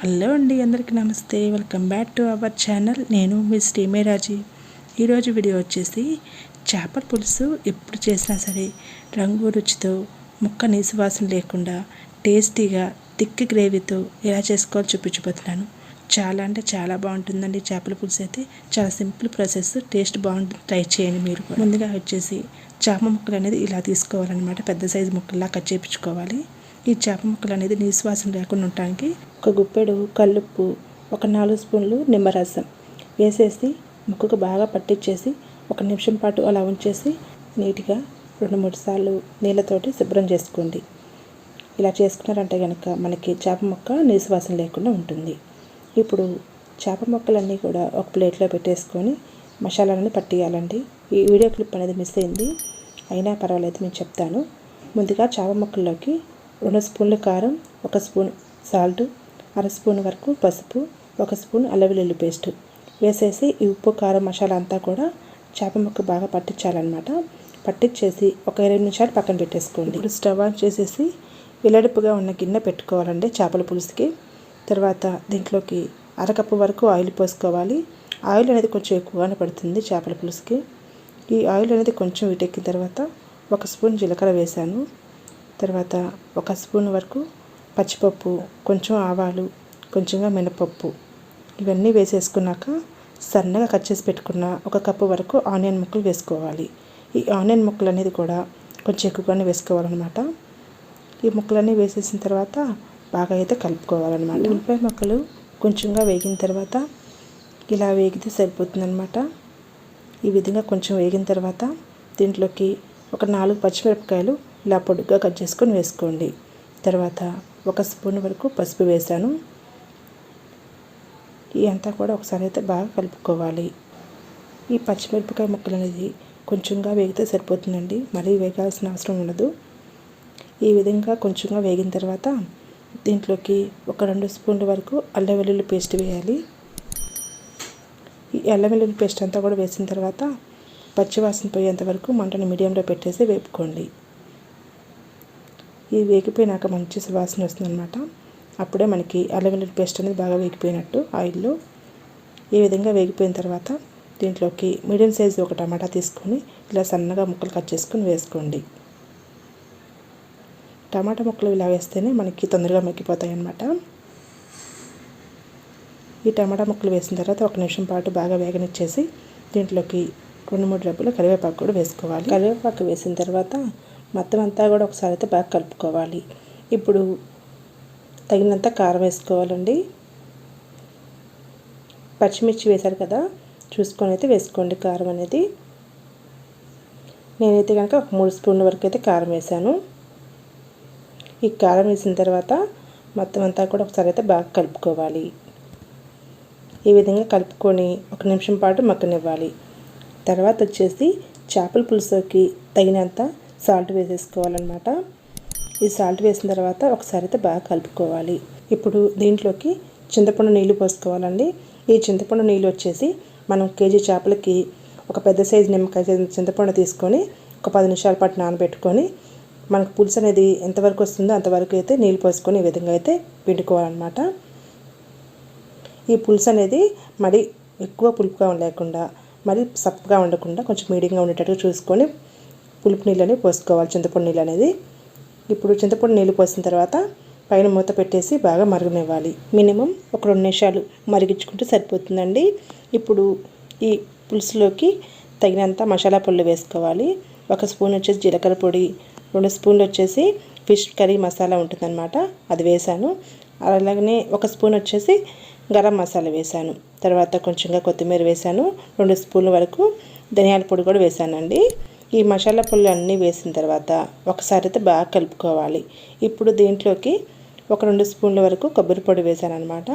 Hello అండి అందరికీ నమస్తే. Welcome back to our channel నేను మీ శ్రీమేరాజీ ఈరోజు వీడియో వచ్చేసి చేపల పులుసు ఎప్పుడు చేసినా సరే రంగు రుచితో ముక్క నీసువాసన లేకుండా టేస్టీగా థిక్ గ్రేవీతో ఎలా చేసుకోవాలో చూపించబోతున్నాను. చాలా అంటే చాలా బాగుంటుందండి చేపల పులుసు అయితే. చాలా సింపుల్ ప్రాసెస్ టేస్ట్ బాగుంటుంది. ట్రై చేయండి మీరు ముందుగా వచ్చేసి చేప ముక్కలు అనేది ఇలా తీసుకోవాలన్నమాట. పెద్ద సైజు ముక్కల్లా కట్ చేయించుకోవాలి. ఈ చేప ముక్కలు అనేది నిశ్వాసం లేకుండా ఉండటానికి ఒక గుప్పెడు కల్లుప్పు ఒక నాలుగు స్పూన్లు నిమ్మరసం వేసేసి ముక్కకు బాగా పట్టించేసి ఒక నిమిషం పాటు అలా ఉంచేసి నీట్గా రెండు మూడు సార్లు నీళ్ళతోటి శుభ్రం చేసుకోండి. ఇలా చేసుకున్నారంటే కనుక మనకి చేప మొక్క నిశ్వాసం లేకుండా ఉంటుంది. ఇప్పుడు చేప మొక్కలన్నీ కూడా ఒక ప్లేట్లో పెట్టేసుకొని మసాలాలని పట్టియాలండి. ఈ వీడియో క్లిప్ అనేది మిస్ అయింది. అయినా పర్వాలేదు నేను చెప్తాను. ముందుగా చేప మొక్కల్లోకి రెండు స్పూన్ల కారం ఒక స్పూన్ సాల్ట్ అర స్పూన్ వరకు పసుపు ఒక స్పూన్ అల్లవెల్లుల్లి పేస్ట్. వేసేసి ఈ ఉప్పు కారం మసాలా అంతా కూడా చేప ముక్క బాగా పట్టించాలన్నమాట. పట్టించేసి ఒక ఇరవై నిమిషాలు పక్కన పెట్టేసుకోండి. ఇప్పుడు స్టవ్ ఆన్ చేసేసి వెల్లడిపుగా ఉన్న గిన్నె పెట్టుకోవాలండి చేపల పులుసుకి. తర్వాత దీంట్లోకి అరకప్పు వరకు ఆయిల్ పోసుకోవాలి. ఆయిల్ అనేది కొంచెం ఎక్కువగానే పడుతుంది చేపల పులుసుకి. ఈ ఆయిల్ అనేది కొంచెం వీటెక్కిన తర్వాత ఒక స్పూన్ జీలకర్ర వేశాను తర్వాత ఒక స్పూన్ వరకు పచ్చిపప్పు కొంచెం ఆవాలు కొంచెంగా మినపప్పు. ఇవన్నీ వేసేసుకున్నాక సన్నగా కట్ చేసి పెట్టుకున్న ఒక కప్పు వరకు ఆనియన్ ముక్కలు వేసుకోవాలి. ఈ ఆనియన్ ముక్కలు అనేది కూడా కొంచెం ఎక్కువగానే వేసుకోవాలన్నమాట. ఈ ముక్కలన్నీ వేసేసిన తర్వాత బాగా అయితే కలుపుకోవాలన్నమాట. ఉల్లిపాయ ముక్కలు కొంచెంగా వేగిన తర్వాత ఇలా వేగితే సరిపోతుందన్నమాట. ఈ విధంగా కొంచెం వేగిన తర్వాత దీంట్లోకి ఒక నాలుగు పచ్చిమిరపకాయలు ఇలా పొడుగ్గా కట్ చేసుకొని వేసుకోండి. తర్వాత ఒక స్పూన్ వరకు పసుపు వేసాను. అంతా కూడా ఒకసారి అయితే బాగా కలుపుకోవాలి. ఈ పచ్చిమిరపకాయ ముక్కలు అనేది కొంచెంగా వేగితే సరిపోతుందండి. మరీ వేగాల్సిన అవసరం ఉండదు. ఈ విధంగా కొంచెంగా వేగిన తర్వాత దీంట్లోకి ఒక రెండు స్పూన్ల వరకు అల్లం వెల్లుల్లి పేస్ట్ వేయాలి. ఈ అల్లం వెల్లుల్లి పేస్ట్ అంతా కూడా వేసిన తర్వాత పచ్చివాసన పోయేంత వరకు మంటను మీడియంలో పెట్టేసి వేపుకోండి. ఇది వేగిపోయినాక మంచి సువాసన వస్తుందన్నమాట. అప్పుడే మనకి అల్లం పేస్ట్ అనేది బాగా వేగిపోయినట్టు ఆయిల్లో. ఈ విధంగా వేగిపోయిన తర్వాత దీంట్లోకి మీడియం సైజు ఒక టమాటా తీసుకొని ఇలా సన్నగా ముక్కలు కట్ చేసుకొని వేసుకోండి. టమాటా ముక్కలు ఇలా వేస్తేనే మనకి తొందరగా మగ్గిపోతాయి అన్నమాట ఈ టమాటా ముక్కలు వేసిన తర్వాత ఒక నిమిషం పాటు బాగా వేగనిచ్చేసి దీంట్లోకి రెండు మూడు డబ్బులు కరివేపాకు కూడా వేసుకోవాలి. కరివేపాకు వేసిన తర్వాత మొత్తం అంతా కూడా ఒకసారి అయితే బాగా కలుపుకోవాలి. ఇప్పుడు తగినంత కారం వేసుకోవాలండి. పచ్చిమిర్చి వేశారు కదా చూసుకొని అయితే వేసుకోండి కారం అనేది. నేనైతే కనుక ఒక మూడు స్పూన్ల వరకు అయితే కారం వేసాను ఈ కారం వేసిన తర్వాత మొత్తం అంతా కూడా ఒకసారి అయితే బాగా కలుపుకోవాలి. ఈ విధంగా కలుపుకొని ఒక నిమిషం పాటు మక్కనివ్వాలి తర్వాత వచ్చేసి చేపల పులుసుకి తగినంత సాల్ట్ వేసేసుకోవాలన్నమాట. ఈ సాల్ట్ వేసిన తర్వాత ఒకసారి అయితే బాగా కలుపుకోవాలి. ఇప్పుడు దీంట్లోకి చింతపండు నీళ్ళు పోసుకోవాలండి. ఈ చింతపండు నీళ్ళు వచ్చేసి మనం కేజీ చేపలకి ఒక పెద్ద సైజు నిమ్మకాయ చింతపండు తీసుకొని ఒక పది నిమిషాల పాటు నానబెట్టుకొని మనకు పులుసు అనేది ఎంతవరకు వస్తుందో అంతవరకు అయితే నీళ్ళు పోసుకొని ఈ విధంగా అయితే పిండుకోవాలన్నమాట. ఈ పులుసు అనేది మరి ఎక్కువ పులుపుగా లేకుండా మరి సప్పగా ఉండకుండా కొంచెం మీడియంగా ఉండేటట్టుగా చూసుకొని పులుపు నీళ్ళని పోసుకోవాలి. చింతపండు నీళ్ళు అనేది ఇప్పుడు చింతపండు నీళ్ళు పోసిన తర్వాత పైన మూత పెట్టేసి బాగా మరగనివ్వాలి. మినిమం ఒక రెండు నిమిషాలు మరిగించుకుంటే సరిపోతుందండి. ఇప్పుడు ఈ పులుసులోకి తగినంత మసాలా పళ్ళు వేసుకోవాలి. ఒక స్పూన్ వచ్చేసి జీలకర్ర పొడి రెండు స్పూన్లు వచ్చేసి ఫిష్ కర్రీ మసాలా ఉంటుందన్నమాట. అది వేసాను. అలాగనే ఒక స్పూన్ వచ్చేసి గరం మసాలా వేసాను. తర్వాత కొంచెంగా కొత్తిమీర వేసాను. రెండు స్పూన్ల వరకు ధనియాల పొడి కూడా వేసానండి. ఈ మసాలా పొళ్ళు అన్నీ వేసిన తర్వాత ఒకసారి అయితే బాగా కలుపుకోవాలి. ఇప్పుడు దీంట్లోకి ఒక రెండు స్పూన్ల వరకు కొబ్బరి పొడి వేసాను అనమాట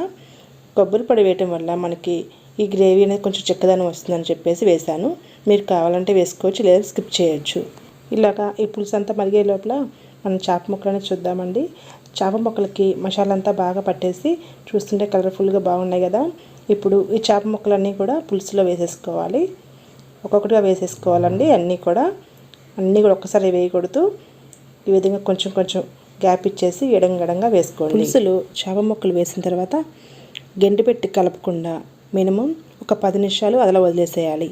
కొబ్బరి పొడి వేయటం వల్ల మనకి ఈ గ్రేవీ అనేది కొంచెం చిక్కదనం వస్తుందని చెప్పేసి వేసాను మీరు కావాలంటే వేసుకోవచ్చు లేదా స్కిప్ చేయొచ్చు. ఇలాగా ఈ పులుసు అంతా మరిగే లోపల మనం చేప ముక్కలని చూద్దామండి. చేప ముక్కలకి మసాలా అంతా బాగా పట్టేసి చూస్తుంటే కలర్ఫుల్గా బాగున్నాయి కదా. ఇప్పుడు ఈ చేప ముక్కలన్నీ కూడా పులుసులో వేసేసుకోవాలి. ఒక్కొక్కటిగా వేసేసుకోవాలండి. అన్నీ కూడా అన్నీ కూడా ఒక్కసారి వేయకూడదు. ఈ విధంగా కొంచెం కొంచెం గ్యాప్ ఇచ్చేసి ఎడంగడంగా వేసుకోండి. పులుసులు చేప ముక్కలు వేసిన తర్వాత గెంటి పెట్టి కలపకుండా మినిమం ఒక పది నిమిషాలు అదలా వదిలేసేయాలి.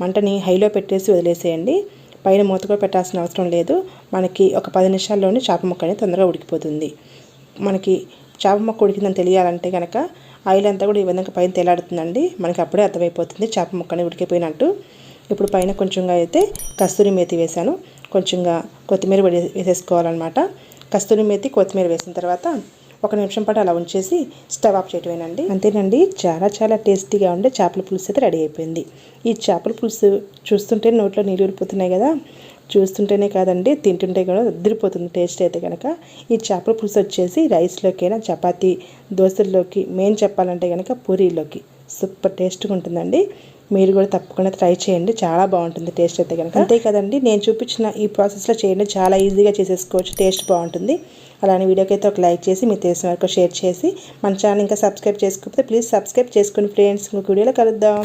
మంటని హైలో పెట్టేసి వదిలేసేయండి. పైన మూత కూడా పెట్టాల్సిన అవసరం లేదు. మనకి ఒక పది నిమిషాల్లోనే చేప ముక్క అనేది తొందరగా ఉడికిపోతుంది. మనకి చేప మొక్క ఉడికిందని తెలియాలంటే కనుక ఆయిల్ అంతా కూడా ఈ విధంగా పైన తేలాడుతుందండి. మనకి అప్పుడే అర్థమైపోతుంది చేప ముక్కని ఉడికిపోయినట్టు. ఇప్పుడు పైన కొంచెంగా అయితే కస్తూరి మేతి వేసాను కొంచెంగా కొత్తిమీర వేసేసుకోవాలన్నమాట. కస్తూరి మేతి కొత్తిమీర వేసిన తర్వాత ఒక నిమిషం పాటు అలా ఉంచేసి స్టవ్ ఆఫ్ చేయటమేనండి. అంతేనండి చాలా చాలా టేస్టీగా ఉండే చేపల పులుసు అయితే రెడీ అయిపోయింది. ఈ చేపల పులుసు చూస్తుంటే నోట్లో నీళ్ళు ఊరిపోతున్నాయి కదా. చూస్తుంటేనే కాదండి తింటుంటే కూడా అదిరిపోతుంది టేస్ట్ అయితే కనుక ఈ చేపల పులుసు వచ్చేసి రైస్లోకైనా చపాతీ దోశల్లోకి మెయిన్ చెప్పాలంటే కనుక పూరీలోకి సూపర్ టేస్ట్గా ఉంటుందండి. మీరు కూడా తప్పకుండా ట్రై చేయండి. చాలా బాగుంటుంది టేస్ట్ అయితే కనుక అంతే కదండి. నేను చూపించిన ఈ ప్రాసెస్లో చేయండి. చాలా ఈజీగా చేసేసుకోవచ్చు. టేస్ట్ బాగుంటుంది. అలానే వీడియోకి అయితే ఒక లైక్ చేసి మీకు తెలిసిన వరకు షేర్ చేసి మన ఛానల్ ఇంకా సబ్స్క్రైబ్ చేసుకోకపోతే ప్లీజ్ సబ్స్క్రైబ్ చేసుకుని ఫ్రెండ్స్ ఇంకొక వీడియోలో కలుద్దాం.